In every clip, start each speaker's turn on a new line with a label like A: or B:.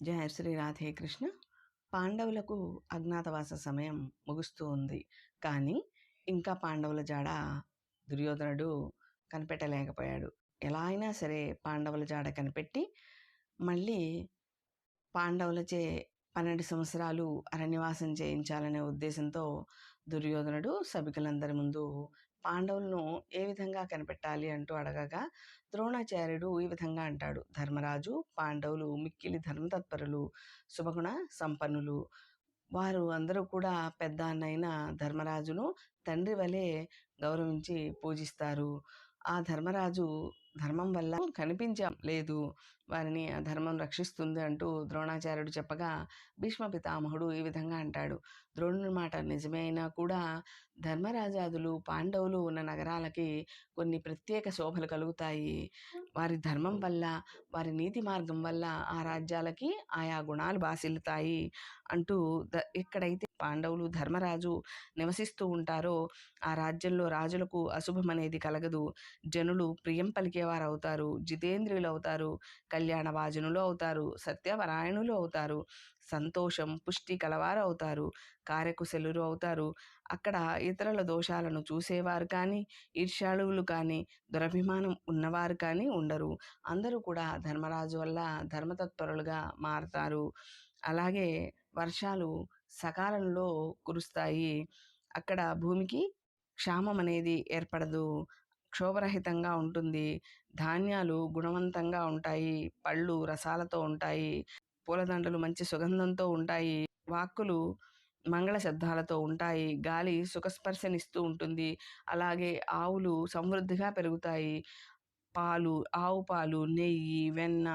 A: జయ శ్రీ రాధే కృష్ణ. పాండవులకు అజ్ఞాతవాస సమయం ముగుస్తూ ఉంది. కానీ ఇంకా పాండవుల జాడ దుర్యోధనుడు కనిపెట్టలేకపోయాడు. ఎలా అయినా సరే పాండవుల జాడ కనిపెట్టి మళ్ళీ పాండవులచే పన్నెండు సంవత్సరాలు అరణ్యవాసం చేయించాలనే ఉద్దేశంతో దుర్యోధనుడు సభికులందరి ముందు పాండవులను ఏ విధంగా కనిపెట్టాలి అంటూ అడగగా ద్రోణాచార్యుడు ఈ విధంగా అంటాడు. ధర్మరాజు పాండవులు మిక్కిలి ధర్మతత్పరులు శుభగుణ సంపన్నులు. వారు అందరూ కూడా పెద్ద అన్నైన ధర్మరాజును తండ్రి వలె గౌరవించి పూజిస్తారు. ఆ ధర్మరాజు ధర్మం వల్ల కనిపించం లేదు. వారిని ఆ ధర్మం రక్షిస్తుంది అంటూ ద్రోణాచార్యుడు చెప్పగా భీష్మ పితామహుడు ఈ విధంగా అంటాడు. ద్రోణుని మాట నిజమే అయినా కూడా ధర్మరాజాదులు పాండవులు ఉన్న నగరాలకి కొన్ని ప్రత్యేక శోభలు కలుగుతాయి. వారి ధర్మం వల్ల వారి నీతి మార్గం వల్ల ఆ రాజ్యాలకి ఆయా గుణాలు బాసిల్లుతాయి అంటూ ద ఎక్కడైతే పాండవులు ధర్మరాజు నివసిస్తూ ఉంటారో ఆ రాజ్యంలో రాజులకు అశుభం అనేది కలగదు. జనులు ప్రియం పలికేవారు అవుతారు జితేంద్రియులు అవుతారు కళ్యాణవాజనులు అవుతారు. సత్యపరాయణులు అవుతారు. సంతోషం పుష్టి కలవారు అవుతారు కార్యకుశలురు అవుతారు. అక్కడ ఇతరుల దోషాలను చూసేవారు కానీ ఈర్ష్యాళువులు కానీ దురభిమానం ఉన్నవారు కానీ ఉండరు. అందరూ కూడా ధర్మరాజు వల్ల ధర్మతత్పరులుగా మారతారు. అలాగే వర్షాలు సకాలంలో కురుస్తాయి. అక్కడ భూమికి క్షామం అనేది ఏర్పడదు. క్షోభరహితంగా ఉంటుంది. ధాన్యాలు గుణవంతంగా ఉంటాయి. పళ్ళు రసాలతో ఉంటాయి. పూలదండలు మంచి సుగంధంతో ఉంటాయి. వాక్కులు మంగళ శబ్దాలతో ఉంటాయి. గాలి సుఖస్పర్శనిస్తూ ఉంటుంది. అలాగే ఆవులు సమృద్ధిగా పెరుగుతాయి. పాలు ఆవు పాలు నెయ్యి వెన్న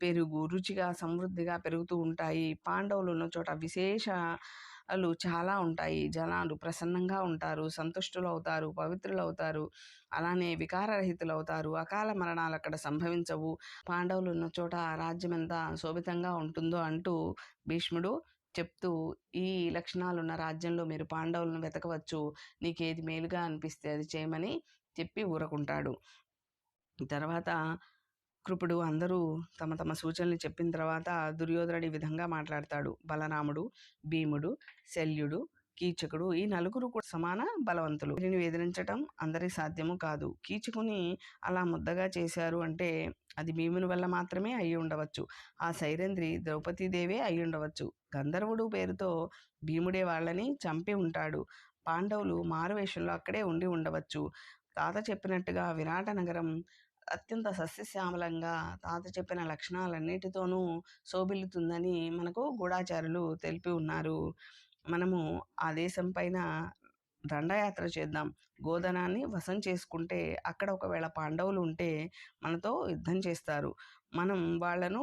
A: పెరుగు రుచిగా సమృద్ధిగా పెరుగుతూ ఉంటాయి. పాండవులు ఉన్న చోట విశేషాలు చాలా ఉంటాయి. జనాలు ప్రసన్నంగా ఉంటారు సంతుష్టులు అవుతారు పవిత్రులు అవుతారు అలానే వికారరహితులు అవుతారు అకాల మరణాలు అక్కడ సంభవించవు. పాండవులు ఉన్న చోట రాజ్యం ఎంత శోభితంగా ఉంటుందో అంటూ భీష్ముడు చెప్తూ ఈ లక్షణాలున్న రాజ్యంలో మీరు పాండవులను వెతకవచ్చు. నీకేది మేలుగా అనిపిస్తే అది చేయమని చెప్పి ఊరకుంటాడు. తర్వాత కృపుడు అందరూ తమ తమ సూచనలు చెప్పిన తర్వాత దుర్యోధనుడు ఈ విధంగా మాట్లాడతాడు. బలరాముడు భీముడు శల్యుడు కీచకుడు ఈ నలుగురు కూడా సమాన బలవంతులు. దీనిని ఎదిరించటం అందరి సాధ్యము కాదు. కీచకుని అలా ముద్దగా చేశారు అంటే అది భీముని వల్ల మాత్రమే అయి ఉండవచ్చు. ఆ సైరంధ్రి ద్రౌపదీదేవే అయి ఉండవచ్చు. గంధర్వుడు పేరుతో భీముడే వాళ్ళని చంపి ఉంటాడు. పాండవులు మారువేషంలో అక్కడే ఉండి ఉండవచ్చు. తాత చెప్పినట్టుగా విరాట నగరం అత్యంత సస్యశ్యామలంగా తాత చెప్పిన లక్షణాలన్నిటితోనూ శోభిల్లుతుందని మనకు గూఢాచారులు తెలిపి ఉన్నారు. మనము ఆ దేశం పైన దండయాత్ర చేద్దాం. గోధనాన్ని వశం చేసుకుంటే అక్కడ ఒకవేళ పాండవులు ఉంటే మనతో యుద్ధం చేస్తారు. మనం వాళ్ళను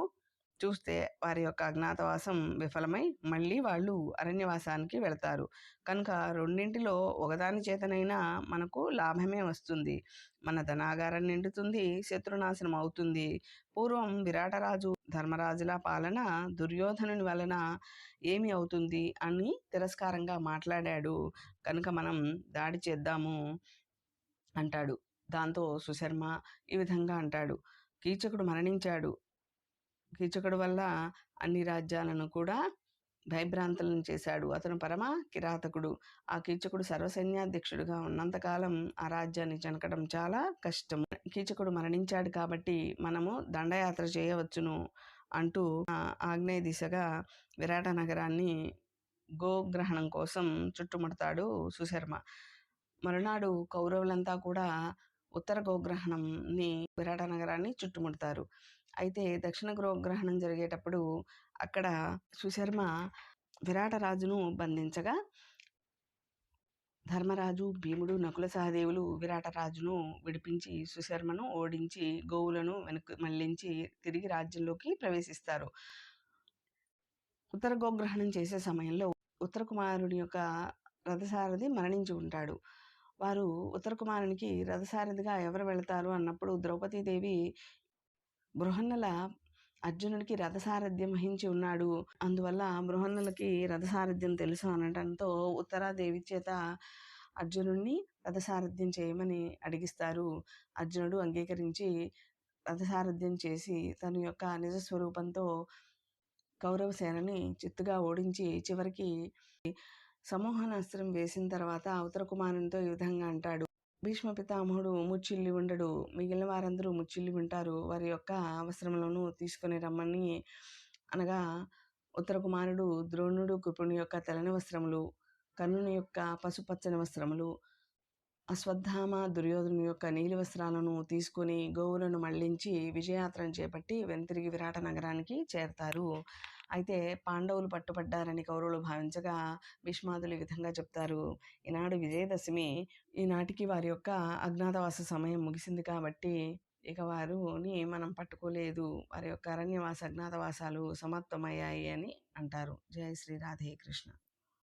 A: చూస్తే వారి యొక్క అజ్ఞాతవాసం విఫలమై మళ్ళీ వాళ్ళు అరణ్యవాసానికి వెళతారు. కనుక రెండింటిలో ఒకదాని చేతనైనా మనకు లాభమే వస్తుంది. మన ధనాగారం నిండుతుంది శత్రునాశనం అవుతుంది. పూర్వం విరాటరాజు ధర్మరాజుల పాలన దుర్యోధనుని వలన ఏమి అవుతుంది అని తిరస్కారంగా మాట్లాడాడు. కనుక మనం దాడి చేద్దాము అంటాడు. దాంతో సుశర్మ ఈ విధంగా అంటాడు. కీచకుడు మరణించాడు. కీచకుడు వల్ల అన్ని రాజ్యాలను కూడా భయభ్రాంతులను చేశాడు. అతను పరమ కిరాతకుడు. ఆ కీచకుడు సర్వసైన్యాధ్యక్షుడుగా ఉన్నంతకాలం ఆ రాజ్యాన్ని చెనకడం చాలా కష్టం. కీచకుడు మరణించాడు కాబట్టి మనము దండయాత్ర చేయవచ్చును అంటూ ఆగ్నేయ దిశగా విరాట నగరాన్ని గోగ్రహణం కోసం చుట్టుముడతాడు సుశర్మ. మరునాడు కౌరవులంతా కూడా ఉత్తర గోగ్రహణంని విరాట నగరాన్ని చుట్టుముడతారు. అయితే దక్షిణ గ్రహణం జరిగేటప్పుడు అక్కడ సుశర్మ విరాట రాజును బంధించగా ధర్మరాజు భీముడు నకుల సహదేవులు విరాటరాజును విడిపించి సుశర్మను ఓడించి గోవులను వెనక్కి మళ్ళించి తిరిగి రాజ్యంలోకి ప్రవేశిస్తారు. ఉత్తర గోగ్రహణం చేసే సమయంలో ఉత్తర కుమారుడి యొక్క రథసారథి మరణించి ఉంటాడు. వారు ఉత్తర కుమారునికి రథసారథిగా ఎవరు వెళతారు అన్నప్పుడు ద్రౌపదీదేవి బృహన్నల అర్జునుడికి రథసారథ్యం వహించి ఉన్నాడు. అందువల్ల బృహన్నలకి రథసారథ్యం తెలుసు అనడంతో ఉత్తరాదేవి చేత అర్జునుడిని రథసారథ్యం చేయమని అడిగిస్తారు. అర్జునుడు అంగీకరించి రథసారథ్యం చేసి తన యొక్క నిజ స్వరూపంతో కౌరవ సేనని చిత్తుగా ఓడించి చివరికి సమూహనాస్త్రం వేసిన తర్వాత ఉత్తర కుమారునితో ఈ విధంగా అంటాడు. భీష్మ పితామహుడు ముచ్చిల్లి ఉండడు. మిగిలిన వారందరూ ముచ్చిల్లి ఉంటారు వారి యొక్క అవసరములను తీసుకొని రమ్మని అనగా ఉత్తర కుమారుడు ద్రోణుడు కృపుని యొక్క తెల్లని వస్త్రములు కర్ణుని యొక్క పసుపచ్చని వస్త్రములు అశ్వత్థామ దుర్యోధను యొక్క నీలి వస్త్రాలను తీసుకుని గోవులను మళ్ళించి విజయాత్రను చేపట్టి వెనుతిరిగి విరాట నగరానికి చేరతారు. అయితే పాండవులు పట్టుబడ్డారని కౌరవులు భావించగా భీష్మాదులు ఈ విధంగా చెప్తారు. ఈనాడు విజయదశమి. ఈనాటికి వారి యొక్క అజ్ఞాతవాస సమయం ముగిసింది కాబట్టి ఇక వారుని మనం పట్టుకోలేదు. వారి యొక్క అరణ్యవాస అజ్ఞాతవాసాలు సమాప్తమయ్యాయి అని అంటారు. జయ శ్రీ రాధే కృష్ణ.